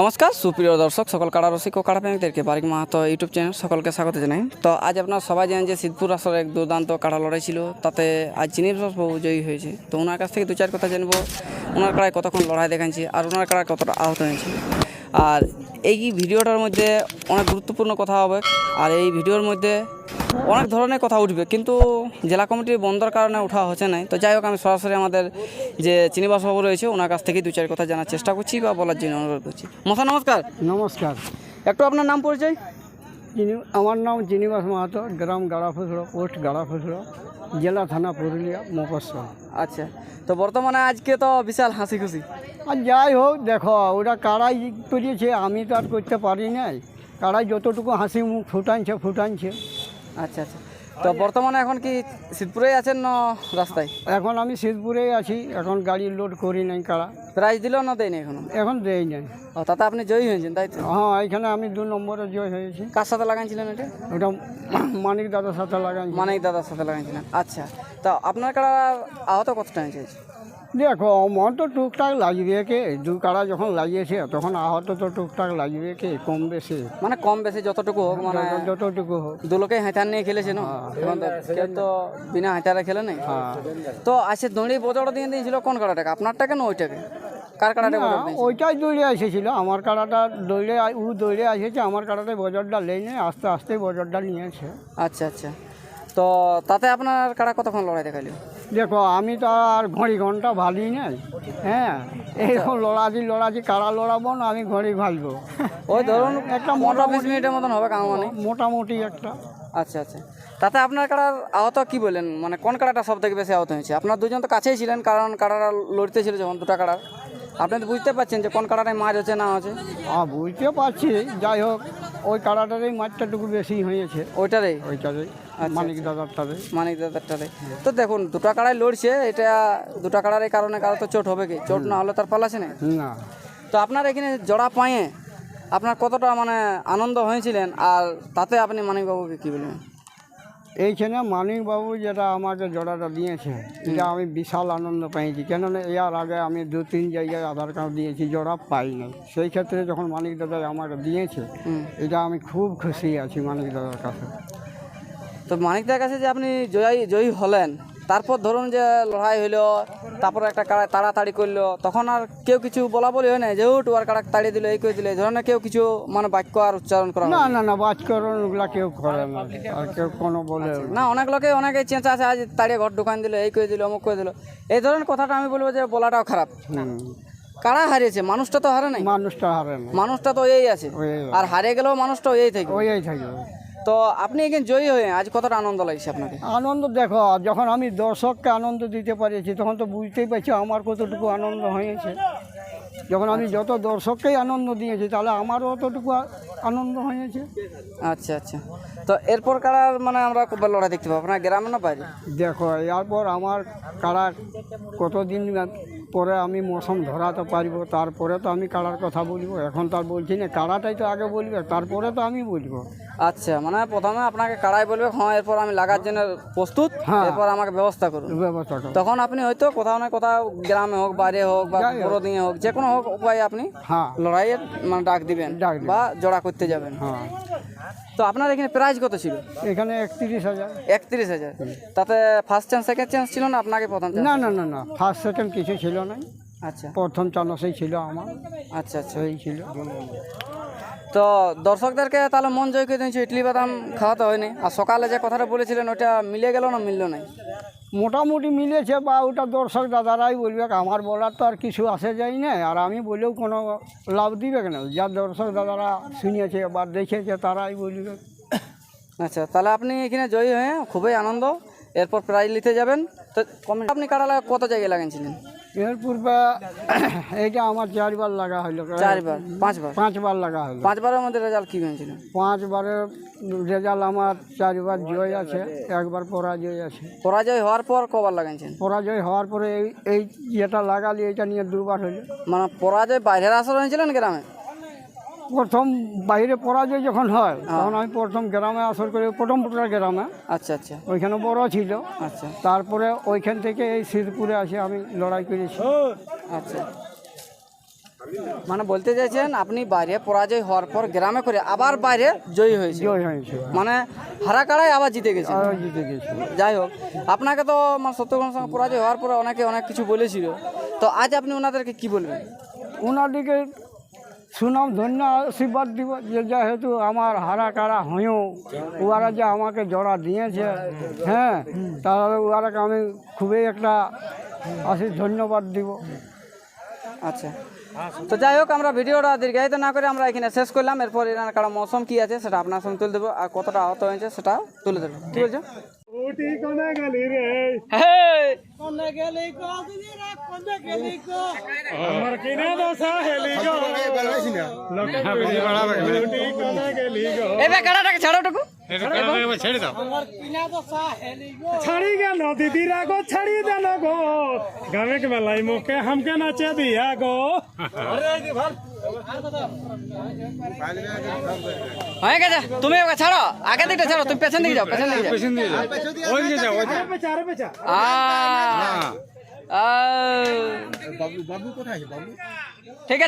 নমস্কার, সুপ্রিয় দর্শক, সকল কাড়া রসিক ও কাড়া প্রেমিকদেরকে বারিক মাহাতো ইউটিউব চ্যানেল সকলকে স্বাগত জানাই। তো আজ আপনারা সবাই জানেন যে সিদ্ধপুর আসলে এক দুর্দান্ত কাড়া লড়াই ছিল, তাতে আজ চিনির বাবু জয়ী হয়েছে। তো ওনার কাছ থেকে দু চার কথা জানব, ওনার কাড়ায় কতক্ষণ লড়াই দেখাচ্ছে আর ওনার কাড়ায় কতটা আহত হয়েছে। আর এই ভিডিওটার মধ্যে অনেক গুরুত্বপূর্ণ কথা হবে, আর এই ভিডিওর মধ্যে অনেক ধরনের কথা উঠবে কিন্তু জেলা কমিটির বন্ধর কারণে ওঠা হচ্ছে না তো যাই হোক আমি সরাসরি আমাদের যে চিনিবাসবাবু রয়েছে ওনার কাছ থেকে দু চার কথা জানার চেষ্টা করছি বা বলার জন্য অনুরোধ করছি। মশা নমস্কার। নমস্কার। একটু আপনার নাম পরিচয়? আমার নাম চিনিবাস মাহাতো গ্রাম গাড়াফুসড়ো পোস্ট গাড়াফুসড়ো জেলা থানা পুরুলিয়া মফস্বল। আচ্ছা তো বর্তমানে আজকে তো বিশাল হাসি খুশি আর যাই হোক দেখো ওটা কারাই করিয়েছে আমি তো আর করতে পারি নাই। কারাই যতটুকু হাসি মুখ ফুটানছে ফুটানছে আচ্ছা আচ্ছা। তো বর্তমানে এখন কি শীতপুরেই আছেন না রাস্তায়? এখন আমি শীতপুরেই আছি এখন গাড়ি লোড করি নাই কারা। প্রাইজ দিল না দেয়নি এখন? এখন দেয় নাই। ও তাতে আপনি জয়ী হয়েছেন তাই তো? হ্যাঁ এখানে আমি দু নম্বরে জয় হয়েছি। কার সাথে লাগাইছিলেন এটা? ওটা মানিক দাদার সাথে লাগাই মানিক দাদার সাথে লাগাইছিলেন। আচ্ছা তো আপনার কারার আহত কতটা হয়েছে? দেখো আমার তো টুকটাক লাগবে কে দু কাড়া যখন লাগিয়েছে তখন আহত তো টুকটাক লাগবে কে কম বেশি। মানে কম বেশি যতটুকু হোক মানে যতটুকু হোক। দুলোকে হাঁটার নিয়ে খেলেছে না? এখন তো কেউ তো বিনা হাঁটারে খেলে নাই? হ্যাঁ। তো আসে দড়ি বজড় দিয়ে দিয়েছিল কোন কাড়াটাকে? আপনারটাকে না ওইটাকে? কার ওইটাই দৌড়ে এসেছিল। আমার কাড়াটা দৌড়ে ও দৌড়ে এসেছে আমার কাড়াটা বজরটা লেই নেই আস্তে আস্তে বজরটা নিয়েছে। আচ্ছা আচ্ছা। তো তাতে আপনার কারা কতক্ষণ লড়াই দেখাইল? দেখো আমি তো আর ঘড়ি ঘণ্টা ভালি নাই হ্যাঁ? এইরকম লড়াজি লড়াজি কারা লড়াবো না আমি ঘড়ি ভালবো? ওই ধরুন একটা একটা পনেরো বিশ মিনিটের মতন হবে কাম মানে মোটামুটি একটা। আচ্ছা আচ্ছা। তাতে আপনার কাড়ার আহত কি বলেন? মানে কোন কারাটা সব থেকে বেশি আহত হয়েছে? আপনার দুজন তো কাছেই ছিলেন কারণ কাড়াটা লড়তে ছিল যখন দুটা কাড়ার আপনি তো বুঝতে পারছেন যে কোন কাড়াটায় মাছ হচ্ছে না হচ্ছে। হ্যাঁ বুঝতে পারছি যাই হোক। ওই কাড়াটারই মাঠটাটুকু বেশি হয়েছে। ওইটারেই? ওইটারেই মানিক দাদারটারে মানিক দাদারটারে তো দেখুন দুটো কাড়াই লড়ছে এটা দুটো কাড়ার কারণে কারও তো চোট হবে কি চোট না হলে তার পালাছে না। না। তো আপনার এখানে জড়া পায়ে আপনার কতটা মানে আনন্দ হয়েছিলেন? আর তাতে আপনি মানিকবাবুকে কী বলবেন? এইখানে মানিকবাবু যেটা আমাকে জোড়াটা দিয়েছে এটা আমি বিশাল আনন্দ পেয়েছি। কেননা এর আগে আমি দু তিন জায়গায় আধার কার্ড দিয়েছি জোড়া পাইনি নাই। সেই ক্ষেত্রে যখন মানিক দাদা আমাকে দিয়েছে এটা আমি খুব খুশি আছি মানিক দাদার কাছে। তো মানিকদার কাছে যে আপনি জয়ী জয়ী হলেন তারপর ধরুন যে লড়াই হইল তারপর একটা কাড়া তাড়াতাড়ি করল তখন আর কেউ কিছু বলা বলি হয় না যেহেতু আর কাড়া তাড়িয়ে দিল এই করে দিল এই ধরনের কেউ কিছু মানে বাক্য আর উচ্চারণ করা না না। না না ওগুলা কেউ করে না আর কেউ কোনো বলে না। অনেক লোকে অনেকে চেঁচা আছে আজ তাড়িয়ে ঘর দোকান দিল এই করে দিল অমুক করে দিল। এই ধরনের কথাটা আমি বলব যে বলাটাও খারাপ। কারা হারিয়েছে? মানুষটা তো হারে নাই। মানুষটা হারে না মানুষটা তো এই আছে। আর হারিয়ে গেলেও মানুষটা এই থাকে। ওই থাকবে তো আপনি এখানে জয়ী হয়ে আজ কতটা আনন্দ লাগছে আপনাকে? আনন্দ দেখো যখন আমি দর্শককে আনন্দ দিতে পারিছি তখন তো বুঝতেই পারছি আমার কতটুকু আনন্দ হয়েছে। যখন আমি যত দর্শককেই আনন্দ দিয়েছি তাহলে আমারও অতটুকু আনন্দ হয়েছে। আচ্ছা আচ্ছা। তো এরপর কারার মানে আমরা লড়াই দেখতে পাবো? আপনার গ্রামে না বাইরে? দেখো এরপর আমার কারা কতদিন পরে আমি মৌসুম ধরাতে পারব তারপরে তো আমি কারার কথা বলব এখন তো আর বলছি না কাড়াটাই তো আগে বলবে তারপরে তো আমি বলব আচ্ছা মানে প্রথমে আপনাকে কাড়াই বলবে হ্যাঁ এরপর আমি লাগার জন্য প্রস্তুত হ্যাঁ। এরপর আমাকে ব্যবস্থা করুন ব্যবস্থা করো। তখন আপনি হয়তো কোথাও না কোথাও গ্রামে হোক বাইরে হোক বা। বড় দিনে হোক যে কোনো হোক উপায়ে আপনি হ্যাঁ লড়াইয়ের মানে ডাক দিবেন ডাক দিবেন। বা জোড়া করতে যাবেন হ্যাঁ তো আপনার এখানে প্রাইজ কত ছিল? এখানে একত্রিশ হাজার। একত্রিশ হাজার। তাতে ফার্স্ট চান্স সেকেন্ড চান্স ছিল না আপনাকে প্রথম না না না না ফার্স্ট সেকেন্ড কিছু ছিল না। আচ্ছা। প্রথম চান্সেই ছিল আমার। আচ্ছা আচ্ছা। এই ছিল। তো দর্শকদেরকে তাহলে মন জয় করে দিয়েছি ইডলি বাদাম খাওয়াতে হয়নি। আর সকালে যে কথাটা বলেছিলেন ওটা মিলে গেল না মিললো না মোটামুটি মিলেছে বা ওটা দর্শক দাদারাই বলবে, আমার বলার তো আর কিছু আসে যায় না। আর আমি বলেও কোনো লাভ দিবে কেন? যা দর্শক দাদারা শুনিয়েছে বা দেখেছে, তারাই বলবে। আচ্ছা তাহলে আপনি এখানে জয়ী হয়ে খুবই আনন্দ। এরপর প্রাইজ নিতে যাবেন। তো আপনি কারা কত জায়গায় লাগিয়েছিলেন? এর পূর্বে এইটা আমার চারবার লাগা হলো চারবার? পাঁচবার? পাঁচবার লাগা হলো পাঁচবারের মধ্যে রেজাল্ট কী হয়েছিল? পাঁচবারের রেজাল্ট আমার চারবার জয় আছে একবার পরাজয় আছে। পরাজয় হওয়ার পর কবার লাগাইছেন? পরাজয় হওয়ার পরে এই এই যেটা লাগালি এটা নিয়ে দুবার হলো মানে পরাজয় বাইরের আসর হয়েছিলেন গ্রামে? প্রথম বাইরে পরাজয় যখন হয় তখন আমি প্রথম গ্রামে আসর করে প্রথম পুটার গ্রামে। আচ্ছা আচ্ছা। ওইখানে বড় ছিল। আচ্ছা। তারপরে ওইখান থেকে এই সিদ্ধপুরে আসে আমি লড়াই করেছি। আচ্ছা। মানে বলতে চাইছেন আপনি বাইরে পরাজয় হওয়ার পর গ্রামে করে আবার বাইরে জয়ী হয়েছে জয় হয়েছে। মানে হারা কাড়াই আবার জিতে গেছে জিতে গেছে। যাই হোক আপনাকে তো মানে সত্যগ্রহণ সঙ্গে পরাজয় হওয়ার পরে অনেকে অনেক কিছু বলেছিল। তো আজ আপনি ওনাদেরকে কি বলবেন? ওনাদিকে সুনাম ধন্য আশীর্বাদ দিব যে যেহেতু আমার হারা কারা হয়েও ওরা যে আমাকে জড়া দিয়েছে হ্যাঁ তাহলে ওরাকে আমি খুবই একটা আশি ধন্যবাদ দিব। আচ্ছা। তো যাই হোক আমরা ভিডিওটা দীর্ঘায়িত না করে আমরা এখানে শেষ করলাম। এরপর এনার কারণ মৌসুম কি আছে সেটা আপনার সঙ্গে তুলে দেবো আর কতটা আহত হয়েছে সেটা তুলে দেবো। কি বলছো? হেই! আমার কিনা দশা হেলি গো লটে বড়া রাখলে গেলি গো এ বেকারাটাকে ছাড়ি গেল গো ছাড়ি দিল গো। গাবেক হামকে নাচে দিয়া গো। হয়ে গেছে। তুমি ওকে ছাড়ো। আগে দিকটা ছাড়ো। তুমি পেছন দিকে যাও পেছন দিকে যাও। ওই দিকে যাও। ওই পেছা আরে পেছা আ আ। ঠিক আছে।